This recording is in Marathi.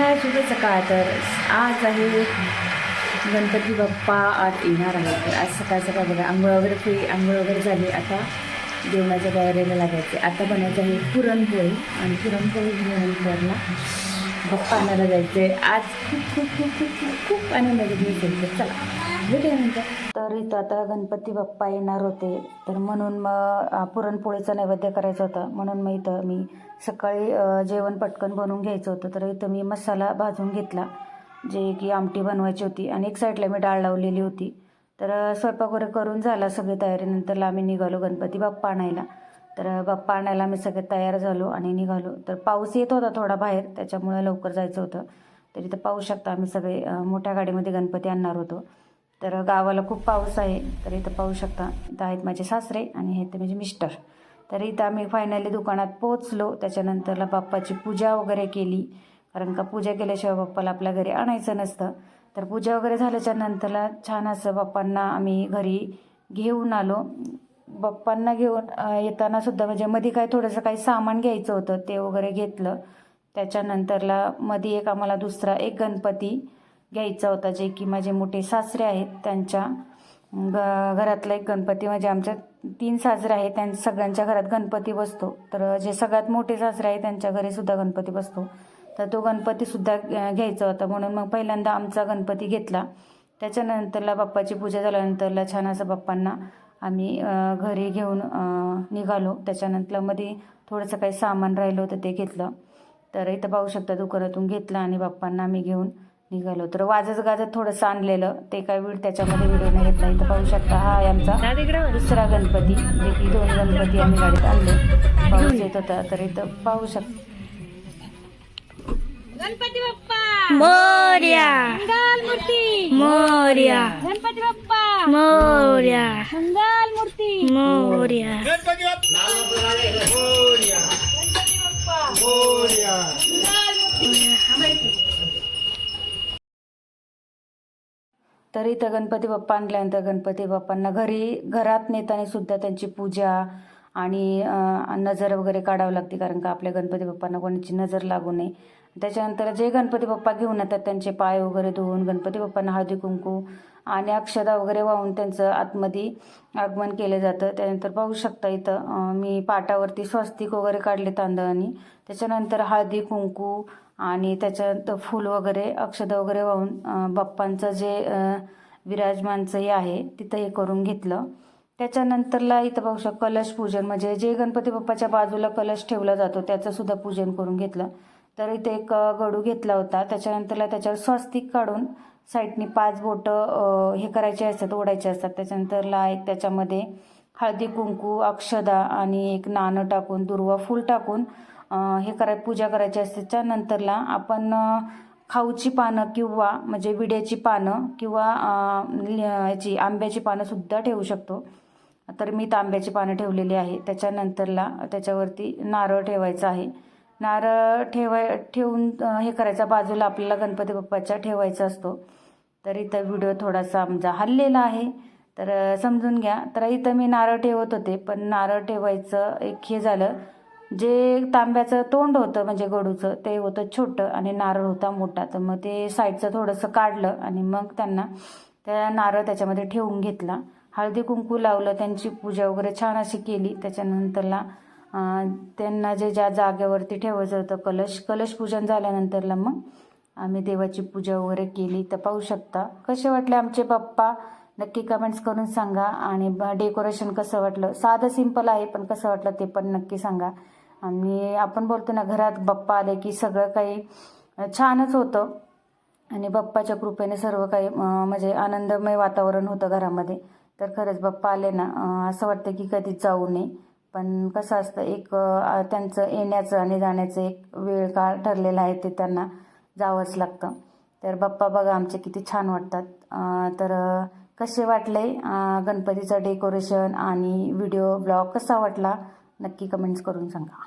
सर्वांना शुभ सकाळ तर आज आहे गणपती बाप्पा आज येणार आहे तर आज सकाळ सकाळ बघा आंघोळ वगैरे फ्री आंघोळ वगैरे झाली. आता जेवणाच्या तयारीला लागायचे. आता बनायचं आहे पुरणपोळी आणि पुरणपोळी झाल्यानंतरला बाप्पा आणायला जायचे आज खूप खूप खूप खूप खूप आनंद घेऊन तर चला. तर इथं आता गणपती बाप्पा येणार होते. तर म्हणून मग पुरणपोळीचा नैवेद्य करायचा होता. म्हणून मग इथं मी सकाळी जेवण पटकन बनवून घ्यायचं होतं. तर इथं मी मसाला भाजून घेतला जे की आमटी बनवायची होती. आणि एक साईडला मी डाळ लावलेली होती. तर स्वयंपाक वगैरे करून झाला सगळी तयारीनंतरला आम्ही निघालो गणपती बाप्पा आणायला. तर बाप्पा आणायला आम्ही सगळे तयार झालो आणि निघालो. तर पाऊस येत होता थोडा बाहेर त्याच्यामुळे लवकर जायचं होतं. तर इथं पाहू शकता आम्ही सगळे मोठ्या गाडीमध्ये गणपती आणणार होतो. तर गावाला खूप पाऊस आहे तर इथं पाहू शकता. इथं आहेत माझे सासरे आणि हे ते माझे मिस्टर. तर इथं आम्ही फायनली दुकानात पोचलो त्याच्यानंतरला बाप्पाची पूजा वगैरे केली. कारण का पूजा केल्याशिवाय बाप्पाला आपल्या घरी आणायचं नसतं. तर पूजा वगैरे झाल्याच्या नंतरला छान असं बाप्पांना आम्ही घरी घेऊन आलो. बाप्पांना घेऊन येताना सुद्धा म्हणजे मध्ये काय थोडंसं काही सामान घ्यायचं होतं ते वगैरे घेतलं. त्याच्यानंतरला मध्ये एक आम्हाला दुसरा एक गणपती घ्यायचा होता जे की माझे मोठे सासरे आहेत त्यांच्या ग घरातला एक गणपती म्हणजे आमच्या तीन सासरे आहेत त्यांच्या सगळ्यांच्या घरात गणपती बसतो. तर जे सगळ्यात मोठे सासरे आहेत त्यांच्या घरी सुद्धा गणपती बसतो. तर तो गणपतीसुद्धा घ्यायचा होता. म्हणून मग पहिल्यांदा आमचा गणपती घेतला. त्याच्यानंतरला बाप्पाची पूजा झाल्यानंतरला छान असं बाप्पांना आम्ही घरी घेऊन निघालो. त्याच्यानंतरमध्ये थोडंसं काही सामान राहिलं होतं ते घेतलं. तर इथं पाहू शकता दुकानातून घेतलं आणि बाप्पांना आम्ही घेऊन निघालो. तर वाजत गाजत थोडंसं आणलेलं. ते काय वेळ त्याच्यामध्ये व्हिडिओ नाही घेतला इथं पाहू शकता हा आमचा दुसरा गणपती. जे की दोन गणपती आम्ही गाडीत आणले. पाऊस येत होता तर इथं पाहू शकता गणपती बाप्पा! मोर्या! मंगल मूर्ती मोर्या! गणपती बाप्पा! मोर्या! मंगल मूर्ती मोर्या! तर इथं गणपती बाप्पा आणल्यानंतर गणपती बाप्पांना घरी घरात नेताना सुद्धा त्यांची पूजा आणि नजर वगैरे काढावं लागते कारण का आपल्या गणपती बाप्पांना कोणाची नजर लागू नये. त्याच्यानंतर जे गणपती बाप्पा घेऊन येतात त्यांचे पाय वगैरे धुवून गणपती बाप्पांना हळदी कुंकू आणि अक्षदा वगैरे वाहून त्यांचं आतमध्ये आगमन केलं जातं. त्यानंतर पाहू शकता इथं मी पाटावरती स्वस्तिक वगैरे काढले तांदळाने. त्याच्यानंतर हळदी कुंकू आणि त्याच्यानंतर फूल वगैरे अक्षदा वगैरे वाहून बाप्पांचं जे विराजमानचं हे आहे तिथं हे करून घेतलं. त्याच्यानंतरला इथं पाहू शकता कलश पूजन. म्हणजे जे गणपती बाप्पाच्या बाजूला कलश ठेवला जातो त्याचं सुद्धा पूजन करून घेतलं. तर इथे एक गडू घेतला होता. त्याच्यानंतरला त्याच्यावर स्वस्तिक काढून साईडनी पाच बोटं हे करायचे असतात ओढायचे असतात. त्याच्यानंतरला एक त्याच्यामध्ये हळदी कुंकू अक्षदा आणि एक नाणं टाकून दुर्वा फूल टाकून हे कराय पूजा करायची असते. त्यानंतरला आपण खाऊची पानं किंवा म्हणजे विड्याची पानं किंवा याची आंब्याची पानंसुद्धा ठेवू शकतो. तर मी तांब्याची पानं ठेवलेली आहे. त्याच्यानंतरला त्याच्यावरती नारळ ठेवायचं आहे. नारळ ठेवाय ठेवून हे करायचा. बाजूला आपल्याला गणपती बाप्पाच्या ठेवायचा असतो. तर इथं व्हिडिओ थोडासा आमचा हल्लेला आहे. तर समजून घ्या. तर इथं मी नारळ ठेवत होते पण नारळ ठेवायचं एक हे झालं. जे तांब्याचं तोंड होतं म्हणजे गडूचं ते होतं छोटं आणि नारळ होता मोठा. तर मग ते साईडचं थोडंसं काढलं आणि मग त्यांना त्या नारळ त्याच्यामध्ये ठेवून घेतला. हळदी कुंकू लावलं त्यांची पूजा वगैरे छान अशी केली. त्याच्यानंतरला त्यांना जे ज्या जागेवरती ठेवायचं होतं कलश कलश पूजन झाल्यानंतरला मग आम्ही देवाची पूजा वगैरे केली. तर पाहू शकता. कसे वाटले आमचे बाप्पा नक्की कमेंट्स करून सांगा. आणि डेकोरेशन कसं वाटलं? साधं सिंपल आहे पण कसं वाटलं ते पण नक्की सांगा. आणि आपण बोलतो ना घरात बाप्पा आले की सगळं काही छानच होतं. आणि बाप्पाच्या कृपेने सर्व काही म्हणजे आनंदमय वातावरण होतं घरामध्ये. तर खरंच बाप्पा आले ना असं वाटतं की कधीच जाऊ नये. पण कसं असतं एक त्यांचं येण्याचं आणि जाण्याचं एक वेळ काळ ठरलेला आहे ते त्यांना जावंच लागतं. तर बाप्पा बघा आमचे किती छान वाटतात. तर कसे वाटले गणपतीचं डेकोरेशन आणि व्हिडिओ ब्लॉग कसा वाटला नक्की कमेंट्स करून सांगा.